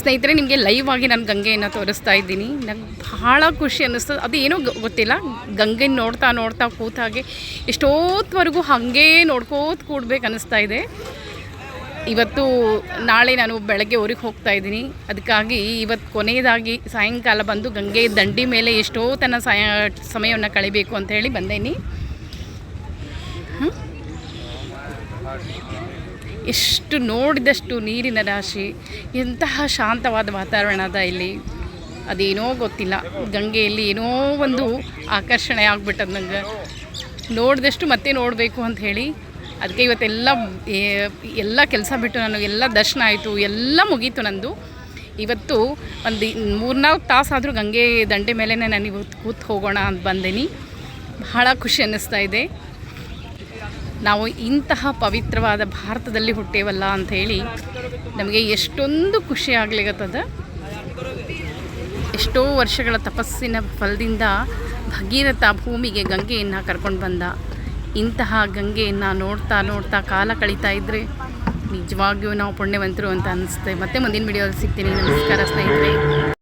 ಸ್ನೇಹಿತರೆ, ನಿಮಗೆ ಲೈವ್ ಆಗಿ ನಾನು ಗಂಗೆಯನ್ನು ತೋರಿಸ್ತಾ ಇದ್ದೀನಿ. ನಂಗೆ ಭಾಳ ಖುಷಿ ಅನ್ನಿಸ್ತದೆ ಅದು ಏನೋ ಗೊತ್ತಿಲ್ಲ. ಗಂಗೆ ನೋಡ್ತಾ ನೋಡ್ತಾ ಕೂತಾಗೆ ಎಷ್ಟೋತ್ವರೆಗೂ ಹಾಗೆ ನೋಡ್ಕೋತ ಕೂಡ್ಬೇಕು ಅನ್ನಿಸ್ತಾ ಇದೆ. ಇವತ್ತು ನಾಳೆ ನಾನು ಬೆಳಗ್ಗೆ ಊರಿಗೆ ಹೋಗ್ತಾ ಇದ್ದೀನಿ. ಅದಕ್ಕಾಗಿ ಇವತ್ತು ಕೊನೆಯದಾಗಿ ಸಾಯಂಕಾಲ ಬಂದು ಗಂಗೆ ದಂಡಿ ಮೇಲೆ ಎಷ್ಟೋ ತನ್ನ ಸಾಯ ಸಮಯವನ್ನು ಕಳಿಬೇಕು ಅಂತ ಹೇಳಿ ಬಂದೇನಿ? ಎಷ್ಟು ನೋಡಿದಷ್ಟು ನೀರಿನ ರಾಶಿ, ಎಂತಹ ಶಾಂತವಾದ ವಾತಾವರಣ ಅದ ಇಲ್ಲಿ. ಅದೇನೋ ಗೊತ್ತಿಲ್ಲ. ಗಂಗೆಯಲ್ಲಿ ಏನೋ ಒಂದು ಆಕರ್ಷಣೆ ಆಗ್ಬಿಟ್ಟದ ನಂಗೆ. ನೋಡಿದಷ್ಟು ಮತ್ತೆ ನೋಡಬೇಕು ಅಂತ ಹೇಳಿ, ಅದಕ್ಕೆ ಇವತ್ತೆಲ್ಲ ಎಲ್ಲ ಕೆಲಸ ಬಿಟ್ಟು ನನಗೆ ಎಲ್ಲ ದರ್ಶನ ಆಯಿತು, ಎಲ್ಲ ಮುಗೀತು ನಂದು. ಇವತ್ತು ಒಂದು ಮೂರ್ನಾಲ್ಕು ತಾಸಾದರೂ ಗಂಗೆ ದಂಡೆ ಮೇಲೆ ನಾನು ಇವತ್ತು ಕೂತ್ ಹೋಗೋಣ ಅಂತ ಬಂದೇನಿ. ಬಹಳ ಖುಷಿ ಅನ್ನಿಸ್ತಾ ಇದೆ. ನಾವು ಇಂತಹ ಪವಿತ್ರವಾದ ಭಾರತದಲ್ಲಿ ಹುಟ್ಟೇವಲ್ಲ ಅಂತ ಹೇಳಿ ನಮಗೆ ಎಷ್ಟೊಂದು ಖುಷಿ ಆಗ್ಲಿಗತ್ತದ ಎಷ್ಟೋ ವರ್ಷಗಳ ತಪಸ್ಸಿನ ಫಲದಿಂದ ಭಗೀರಥ ಭೂಮಿಗೆ ಗಂಗೆಯನ್ನು ಕರ್ಕೊಂಡು ಬಂದ. ಇಂತಹ ಗಂಗೆಯನ್ನು ನೋಡ್ತಾ ನೋಡ್ತಾ ಕಾಲ ಕಳೀತಾ ಇದ್ದರೆ ನಿಜವಾಗಿಯೂ ನಾವು ಪುಣ್ಯವಂತರು ಅಂತ ಅನಿಸುತ್ತೆ. ಮತ್ತೆ ಮುಂದಿನ ವಿಡಿಯೋದಲ್ಲಿ ಸಿಗ್ತೀನಿ. ನಮಸ್ಕಾರ ಸ್ನೇಹಿತರೆ.